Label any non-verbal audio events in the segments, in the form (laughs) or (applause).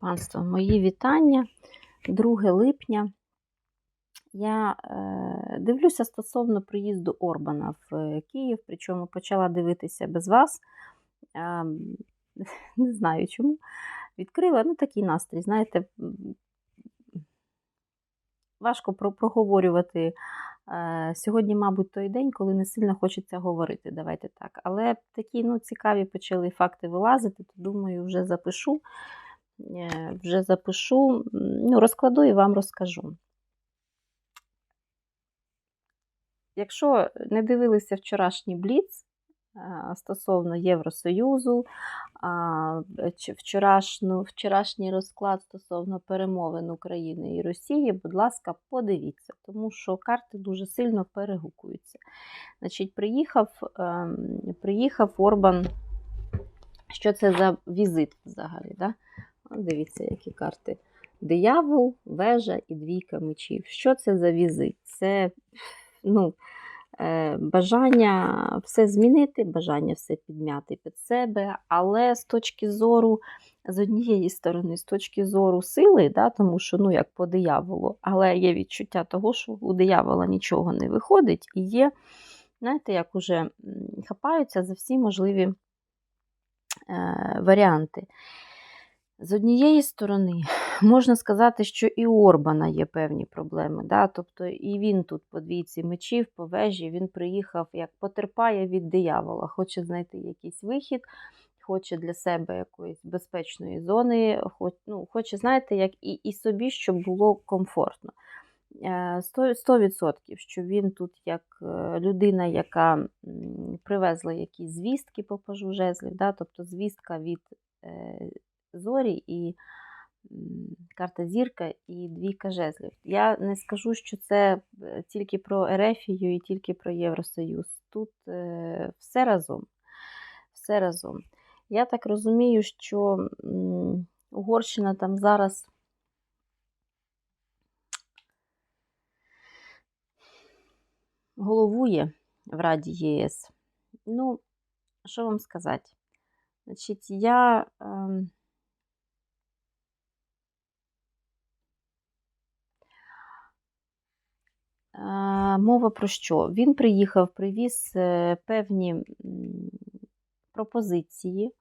Панство, мої вітання. 2 липня. Я е, дивлюся стосовно приїзду Орбана в е, Київ, причому почала дивитися без вас. Е, (laughs) не знаю чому. Відкрила ну, такий настрій, знаєте, важко про- проговорювати. Е, Сьогодні, мабуть, той день, коли не сильно хочеться говорити, давайте так. Але такі ну, цікаві почали факти вилазити, то думаю, вже запишу. Вже запишу, ну, розкладу і вам розкажу. Якщо не дивилися вчорашній бліц стосовно Євросоюзу, чи вчорашній розклад стосовно перемовин України і Росії, будь ласка, подивіться, тому що карти дуже сильно перегукуються. Значить, приїхав, ем, приїхав Орбан. Що це за візит взагалі? Да? Дивіться, які карти. Диявол, вежа і двійка мечів. Що це за візит? Це ну, е, бажання все змінити, бажання все підмяти під себе, але з точки зору, з однієї сторони, з точки зору сили, да, тому що, ну, як по дияволу, але є відчуття того, що у диявола нічого не виходить, і є, знаєте, як уже хапаються за всі можливі е, варіанти. З однієї сторони, можна сказати, що і у Орбана є певні проблеми. Да? Тобто і він тут по двійці мечів, по вежі, він приїхав, як потерпає від диявола, хоче знайти якийсь вихід, хоче для себе якоїсь безпечної зони, хоч, ну, хоче, знаєте, як і, і собі, щоб було комфортно. Е, сто- 100%, що він тут як е, людина, яка привезла якісь звістки по пажу жезлів, да? тобто звістка від е, зорі і карта зірка і двійка жезлів. Я не скажу, що це е, тільки про Ерефію і тільки про Євросоюз. Тут е, все разом. Все разом. Я так розумію, що Угорщина там зараз. головує в Раді ЄС. Ну, що вам сказати? Значить, я. ем, Мова про що? Він приїхав, привіз е, певні пропозиції,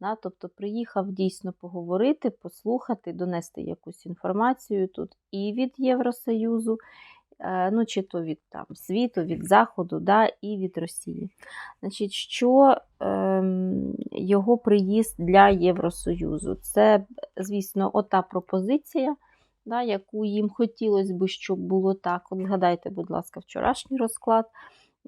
да, тобто приїхав дійсно поговорити, послухати, донести якусь інформацію тут і від Євросоюзу, е, ну, чи то від там, світу, від Заходу, да, і від Росії. Значить, що ем, його приїзд для Євросоюзу? Це, звісно, ота пропозиція да, яку їм хотілося б, щоб було так. От згадайте, будь ласка, вчорашній розклад,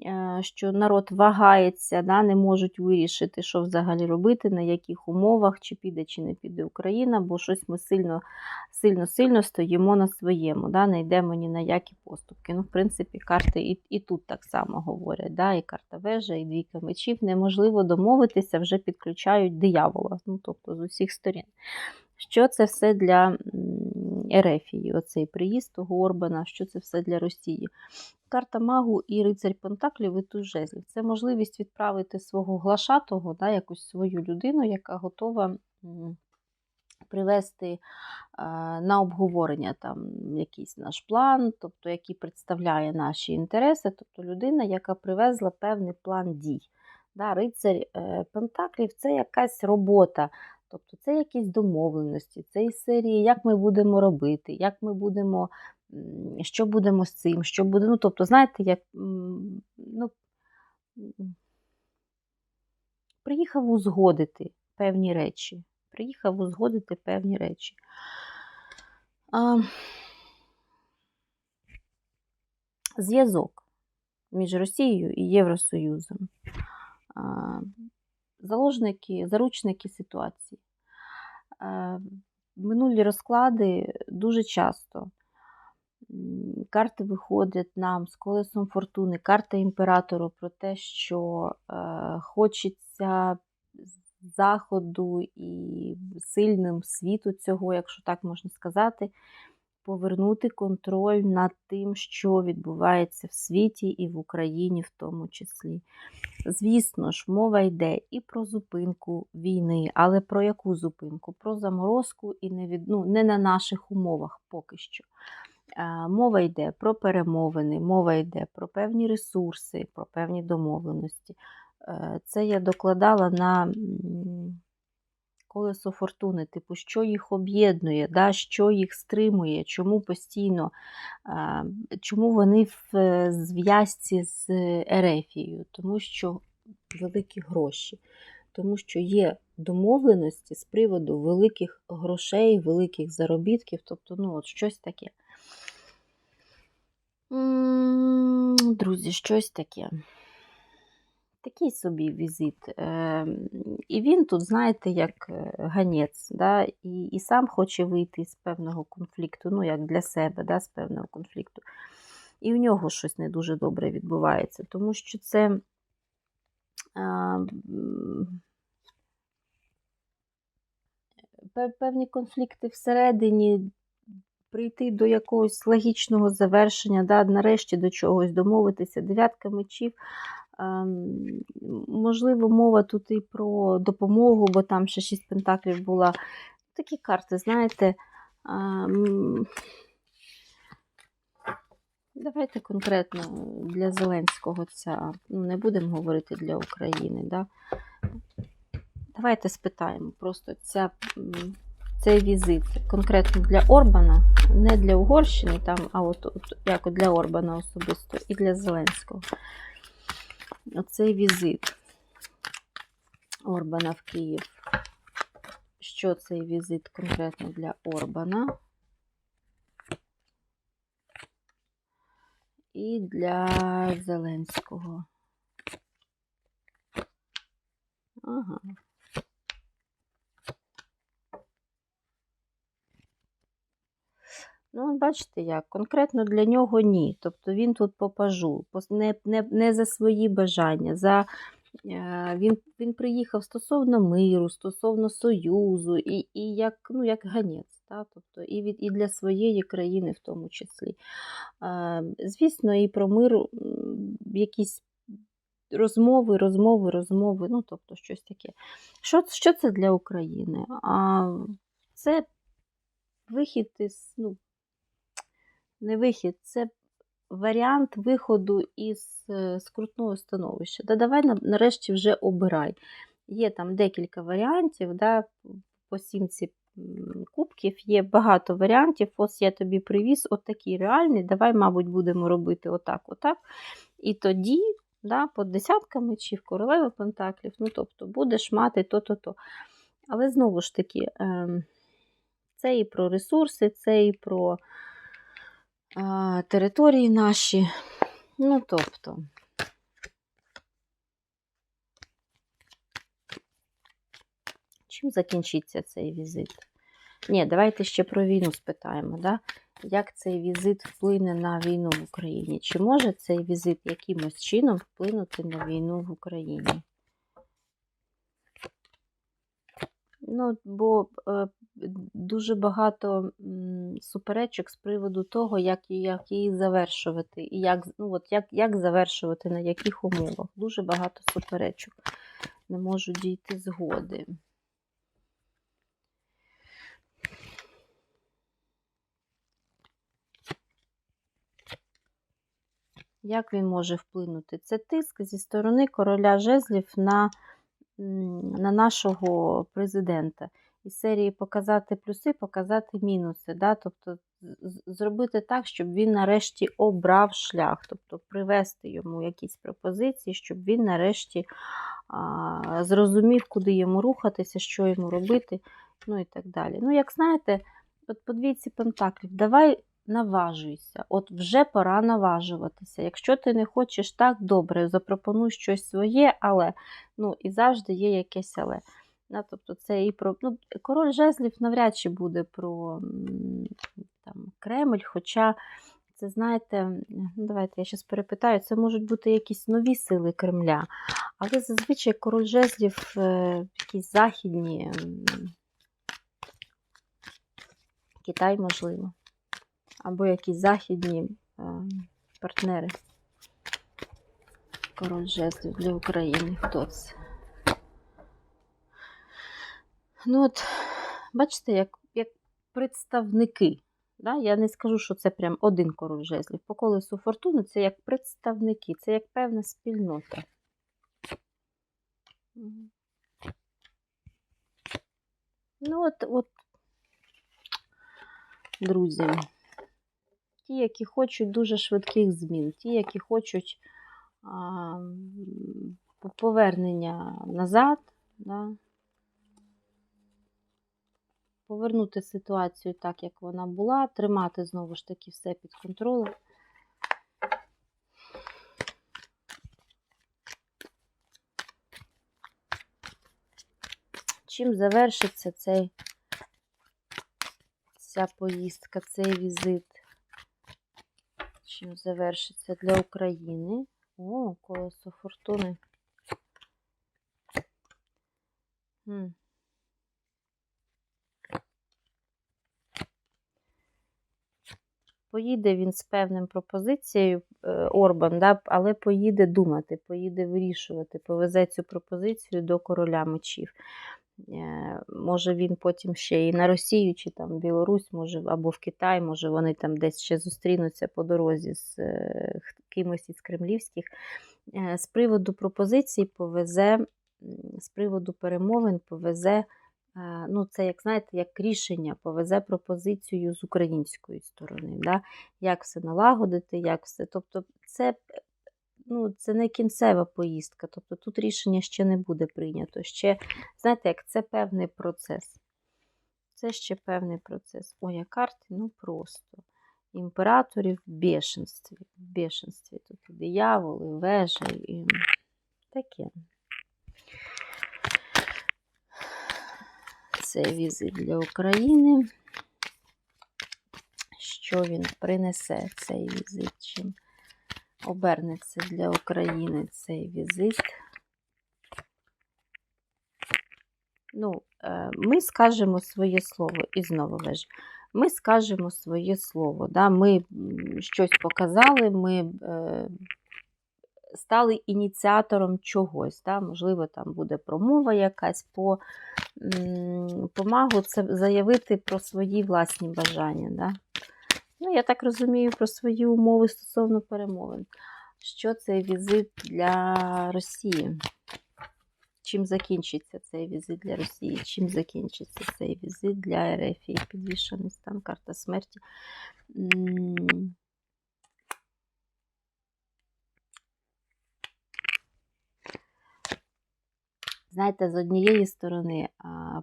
е, що народ вагається, да, не можуть вирішити, що взагалі робити, на яких умовах, чи піде, чи не піде Україна, бо щось ми сильно сильно, сильно стоїмо на своєму, да, не йдемо ні на які поступки. Ну, в принципі, карти і, і тут так само говорять. Да, І карта вежа, і двійка мечів. Неможливо домовитися, вже підключають диявола, ну, тобто з усіх сторін. Що це все для Ерефії, оцей приїзд того Орбана, що це все для Росії? Карта Магу і рицарь Пентаклів і туз жезлів. Це можливість відправити свого глашатого, да, якусь свою людину, яка готова привести на обговорення там якийсь наш план, тобто який представляє наші інтереси, тобто людина, яка привезла певний план дій. Да, рицарь е, Пентаклів це якась робота. Тобто це якісь домовленості, це із серії, як ми будемо робити, як ми будемо, що будемо з цим, що буде. Ну, тобто, знаєте, як ну, приїхав узгодити певні речі. Приїхав узгодити певні речі. Зв'язок між Росією і Євросоюзом. Заложники, заручники ситуації. Минулі розклади дуже часто. Карти виходять нам з колесом фортуни, карта імператору про те, що е, хочеться заходу і сильним світу цього, якщо так можна сказати, повернути контроль над тим, що відбувається в світі і в Україні в тому числі. Звісно ж, мова йде і про зупинку війни, але про яку зупинку? Про заморозку і не, від, ну, не на наших умовах поки що. Мова йде про перемовини, мова йде про певні ресурси, про певні домовленості. Е, Це я докладала на колесо фортуни, типу, що їх об'єднує, да, що їх стримує, чому постійно, чому вони в е, зв'язці з Ерефією, тому що великі гроші, тому що є домовленості з приводу великих грошей, великих заробітків, тобто ну, от щось таке. Друзі, щось таке. Такий собі візит. Е, І він тут, знаєте, як е, ганець, да? і, і сам хоче вийти з певного конфлікту, ну, як для себе, да, з певного конфлікту. І в нього щось не дуже добре відбувається, тому що це. а, Певні конфлікти всередині, прийти до якогось логічного завершення, да, нарешті до чогось домовитися. Дев'ятка мечів. Ем, Можливо, мова тут і про допомогу, бо там ще шість пентаклів була. Такі карти, знаєте. ем, Давайте конкретно для Зеленського ця, ну не будемо говорити для України. Да? Давайте спитаємо просто ця, цей візит конкретно для Орбана, не для Угорщини, там, а от, от як для Орбана особисто і для Зеленського. Оцей візит Орбана в Київ. Що цей візит конкретно для Орбана? І для Зеленського. Ага. Ну, бачите як, конкретно для нього ні. Тобто він тут по пажу, не, не, не за свої бажання. За, е, він, він приїхав стосовно миру, стосовно союзу, і, і як, ну, як ганець. Та? Тобто, і, від, і для своєї країни в тому числі. Е, звісно, і про мир якісь розмови, розмови, розмови, ну, тобто щось таке. Що, що це для України? А, це вихід із, ну, не вихід, це варіант виходу із е, скрутного становища. Да давай на- нарешті вже обирай. Є там декілька варіантів, да, по сімці кубків є багато варіантів. Ось я тобі привіз, от такий реальний. Давай, мабуть, будемо робити отак, отак. І тоді, да, по десяткам мечів, королева пентаклів, ну тобто будеш мати то-то-то. Але знову ж таки, ем, це і про ресурси, це і про території наші. Ну, тобто. Чим закінчиться цей візит? Ні, давайте ще про війну спитаємо. Да? Як цей візит вплине на війну в Україні? Чи може цей візит якимось чином вплинути на війну в Україні? Ну, бо е, дуже багато суперечок з приводу того, як, як її завершувати, і як, ну, от як, як завершувати, на яких умовах. Дуже багато суперечок. Не можу дійти згоди. Як він може вплинути? Це тиск зі сторони короля жезлів на, на нашого президента. Із серії показати плюси, показати мінуси. Да? Тобто зробити так, щоб він нарешті обрав шлях, тобто привести йому якісь пропозиції, щоб він нарешті а, зрозумів, куди йому рухатися, що йому робити, ну і так далі. Ну, як знаєте, от по двійці пентаклів, давай наважуйся. От вже пора наважуватися. Якщо ти не хочеш так, добре, запропонуй щось своє, але ну і завжди є якесь але. Тобто це і про ну, король жезлів навряд чи буде про там, Кремль, хоча це, знаєте, ну, давайте я зараз перепитаю, це можуть бути якісь нові сили Кремля, але зазвичай король жезлів е, якісь західні, м, Китай, можливо. або якісь західні е, партнери. Король жезлів для України. Хто це? Ну, от, бачите, як, як представники. Да? Я не скажу, що це прям один король жезлів. По колесу фортуни це як представники, це як певна спільнота. Ну, от, от, друзі, ті, які хочуть дуже швидких змін, ті, які хочуть а, повернення назад, да? Повернути ситуацію так, як вона була, тримати знову ж таки все під контролем. Чим завершиться цей, ця поїздка, цей візит? Чим завершиться для України? О, колесо фортуни. Хм. Поїде він з певним пропозицією е, Орбан, да, але поїде думати, поїде вирішувати, повезе цю пропозицію до короля мечів. Е, Може він потім ще і на Росію, чи там Білорусь, може, або в Китай, може вони там десь ще зустрінуться по дорозі з е, кимось із кремлівських. З приводу пропозицій повезе, з приводу перемовин повезе. Ну, це, як знаєте, як рішення повезе пропозицію з української сторони, да? як все налагодити, як все. Тобто, це, ну, це не кінцева поїздка, тобто тут рішення ще не буде прийнято. Ще, знаєте, як це певний процес. Це ще певний процес. Ой, а карти, ну просто. Імператорів в бешенстві. В бешенстві. Тут дияволи, вежа і таке. Це візит для України. Що він принесе цей візит? Чим обернеться для України цей візит? Ну, е, ми скажемо своє слово і знову вежа. Ми скажемо своє слово. Да? Ми щось показали, ми е, стали ініціатором чогось. Да? Можливо, там буде промова якась по помагу це заявити про свої власні бажання. Да? Ну, я так розумію, про свої умови стосовно перемовин. Що цей візит для Росії? Чим закінчиться цей візит для Росії? Чим закінчиться цей візит для РФ? Підвішений стан, карта смерті. Знаєте, з однієї сторони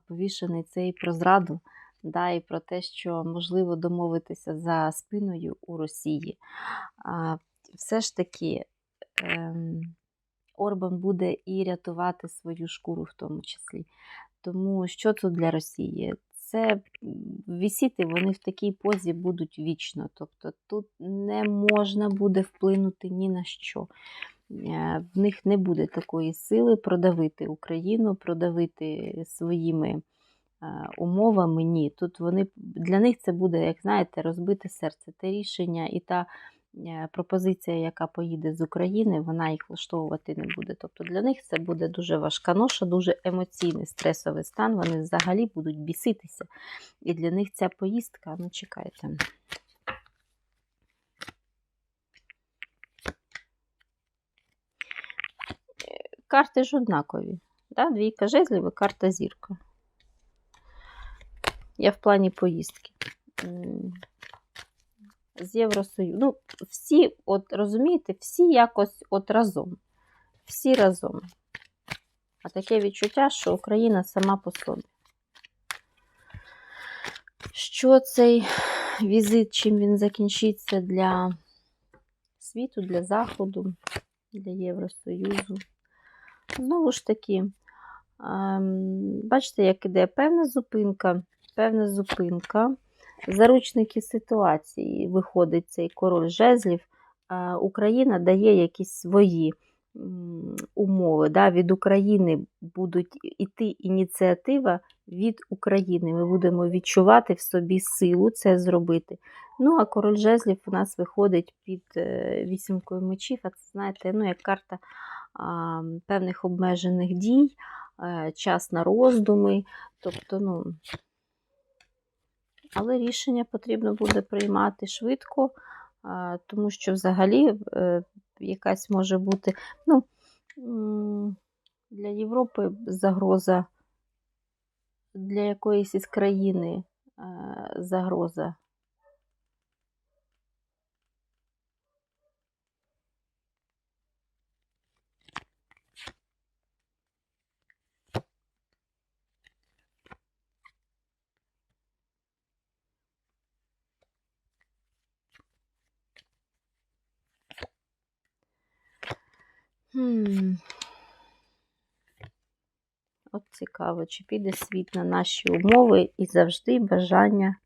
повішений цей про зраду, да, і про те, що можливо домовитися за спиною у Росії. Все ж таки ем, Орбан буде і рятувати свою шкуру в тому числі. Тому що тут для Росії? Це м, висіти вони в такій позі будуть вічно. Тобто тут не можна буде вплинути ні на що. Е, В них не буде такої сили продавити Україну, продавити своїми е, умовами. Ні. Тут вони для них це буде, як знаєте, розбите серце. Те рішення і та е, пропозиція, яка поїде з України, вона їх влаштовувати не буде. Тобто для них це буде дуже важка ноша, дуже емоційний стресовий стан. Вони взагалі будуть біситися. І для них ця поїздка, ну чекайте. Карти ж однакові. Да? Двійка жезлів і карта зірка. Я в плані поїздки. З Євросоюзу. Ну, всі, от розумієте, всі якось от разом. Всі разом. А таке відчуття, що Україна сама по собі. Що цей візит, чим він закінчиться для світу, для Заходу, для Євросоюзу? Знову ж таки, ем, бачите, як іде певна зупинка, певна зупинка. Заручники ситуації виходить цей король жезлів. Е, Україна дає якісь свої умови. Да? Від України будуть іти ініціатива від України. Ми будемо відчувати в собі силу це зробити. Ну, а король жезлів у нас виходить під е, вісімкою мечів, а це, знаєте, ну, як карта певних обмежених дій, е, час на роздуми. Тобто, ну, але рішення потрібно буде приймати швидко, тому що взагалі е, якась може бути, ну, для Європи загроза, для якоїсь із країни е, загроза. Хм. От цікаво, чи піде світ на наші умови і завжди бажання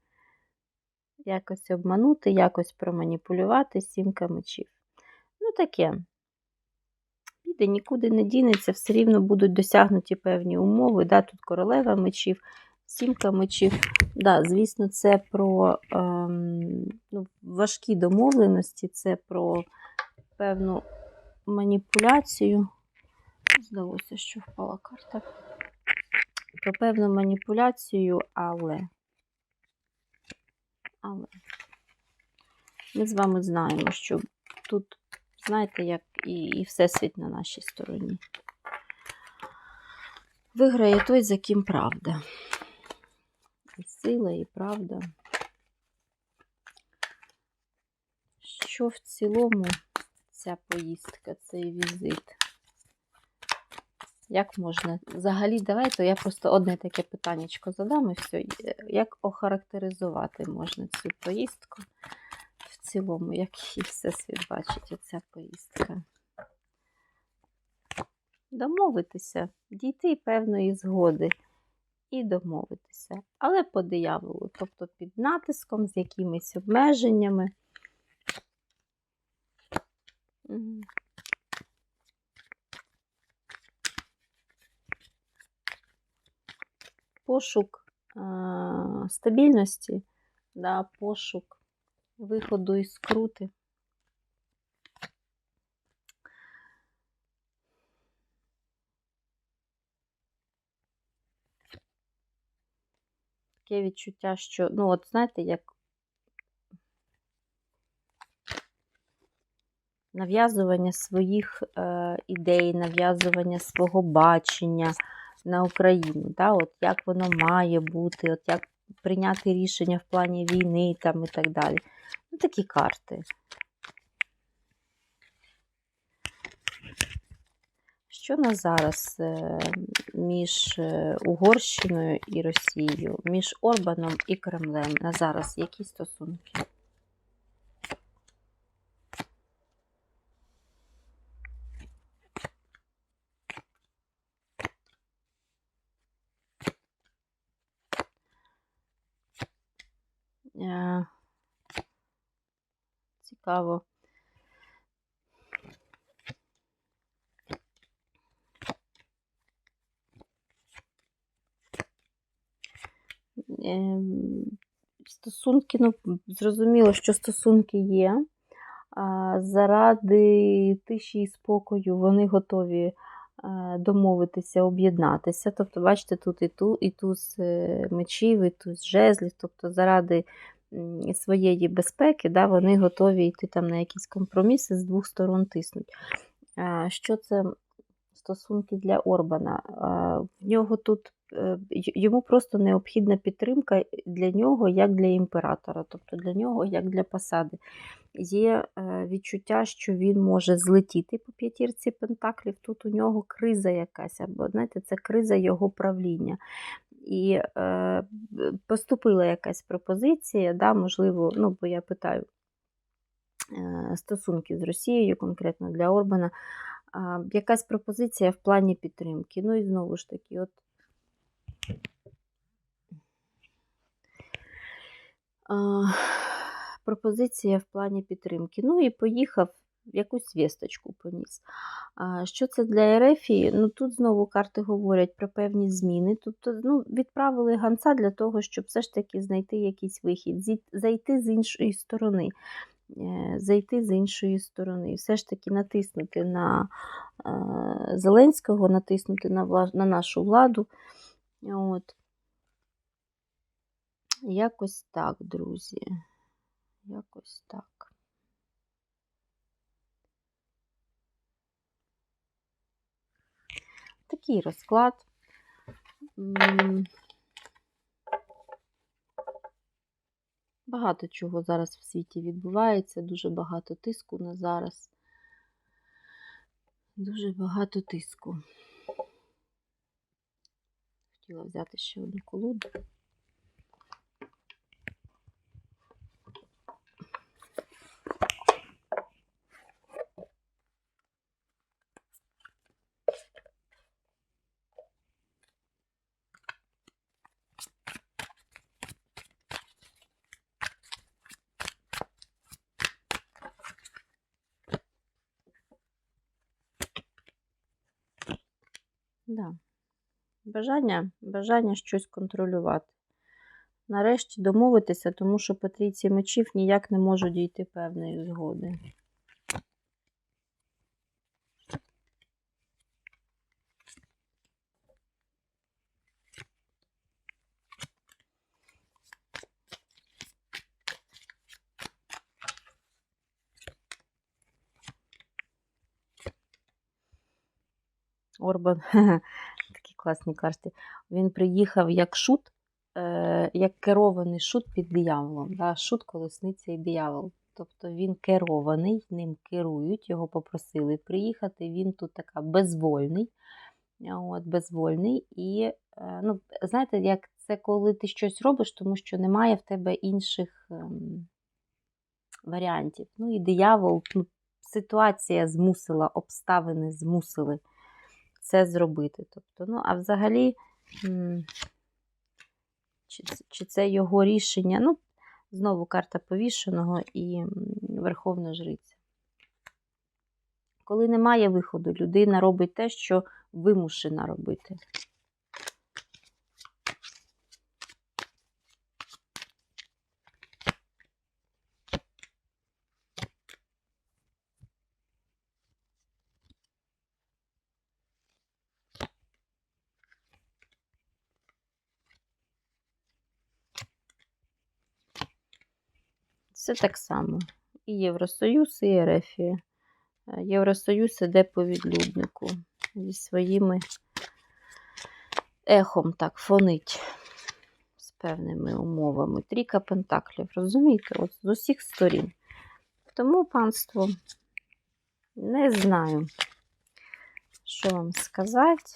якось обманути, якось проманіпулювати сімка мечів. Ну, таке. Піде, нікуди не дінеться, все рівно будуть досягнуті певні умови. Да, Тут королева мечів, сімка мечів. Да, Звісно, це про ем, ну, важкі домовленості, це про певну маніпуляцію. Здалося, що впала карта. Про певну маніпуляцію, але. Але ми з вами знаємо, що тут, знаєте, як і, і Всесвіт на нашій стороні. Виграє той, за ким правда. І сила, і правда. Що в цілому ця поїздка, цей візит? Як можна? Взагалі, давайте я просто одне таке питаннячко задам і все. Як охарактеризувати можна цю поїздку в цілому, як її всесвіт бачить оця поїздка? Домовитися, дійти певної згоди і домовитися. Але по дияволу, тобто під натиском, з якимись обмеженнями. Пошук стабільності, да, пошук виходу із скрути. Таке відчуття, що, ну, от знаєте, як нав'язування своїх е, ідей, нав'язування свого бачення на Україну, да, от як воно має бути, от як прийняти рішення в плані війни там і так далі. Ну, такі карти. Що на зараз е, між е, Угорщиною і Росією, між Орбаном і Кремлем? На зараз які стосунки? Е, Цікаво. Ем, Стосунки, ну, зрозуміло, що стосунки є. Заради тиші і спокою вони готові е, домовитися, об'єднатися. Тобто, бачите, тут і ту, і туз е, мечів, і туз жезлів. Тобто, заради своєї безпеки да, вони готові йти там на якісь компроміси з двох сторон тиснуть. Що це стосунки для Орбана? В нього тут е, йому просто необхідна підтримка для нього, як для імператора, тобто для нього, як для посади. Є е, відчуття, що він може злетіти по п'ятірці пентаклів. Тут у нього криза якась, або знаєте, це криза його правління. І е, поступила якась пропозиція, да, можливо, ну, бо я питаю е, стосунки з Росією, конкретно для Орбана, а, якась пропозиція в плані підтримки. Ну і знову ж таки, от а, пропозиція в плані підтримки. Ну і поїхав якусь вісточку поніс. Що це для Ерефії? Ну тут знову карти говорять про певні зміни. Тобто ну, відправили ганця для того, щоб все ж таки знайти якийсь вихід, зайти з іншої сторони. Е, Зайти з іншої сторони, все ж таки натиснути на е, Зеленського, натиснути на, вла- на нашу владу. От. Якось так, друзі. Якось так. Такий розклад. Багато чого зараз в світі відбувається, дуже багато тиску на зараз. Дуже багато тиску. Хотіла взяти ще одну колоду. Да. Бажання, бажання щось контролювати. Нарешті домовитися, тому що по трійці мечів ніяк не можу дійти певної згоди. Орбан, (laughs) такі класні карти. Він приїхав як шут, е, як керований шут під дияволом. Да? Шут, колесниця і диявол. Тобто він керований, ним керують, його попросили приїхати. Він тут така безвольний. От, безвольний. І, е, ну, знаєте, як це коли ти щось робиш, тому що немає в тебе інших ем, варіантів. Ну і диявол, ну, ситуація змусила, обставини змусили це зробити. Тобто, ну, а взагалі, чи, чи це його рішення? Ну, знову карта повішеного і Верховна Жриця. Коли немає виходу, людина робить те, що вимушена робити. Це так само. І Євросоюз, і Ерефія. Е, Євросоюз іде по відлюднику зі своїми ехом так фонить з певними умовами. Трійка пентаклів, розумієте? От з усіх сторін. Тому, панство, не знаю, що вам сказати.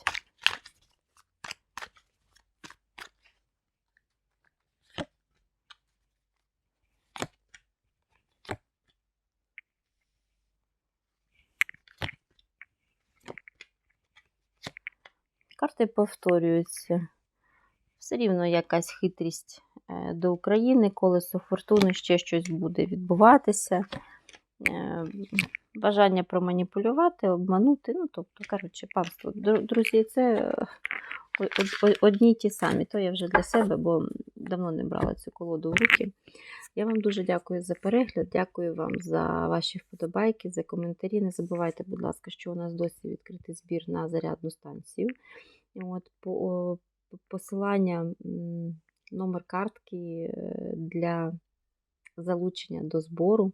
Карти повторюються. Все рівно якась хитрість е, до України, колесо фортуни, ще щось буде відбуватися. Е, Бажання проманіпулювати, обманути. Ну, тобто, коротше, панство. Друзі, це е, одні й ті самі. То я вже для себе, бо давно не брала цю колоду в руки. Я вам дуже дякую за перегляд, дякую вам за ваші вподобайки, за коментарі. Не забувайте, будь ласка, що у нас досі відкритий збір на зарядну станцію. От, по, о, посилання, номер картки е, для залучення до збору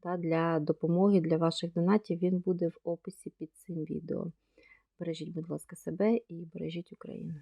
та для допомоги для ваших донатів, він буде в описі під цим відео. Бережіть, будь ласка, себе і бережіть Україну.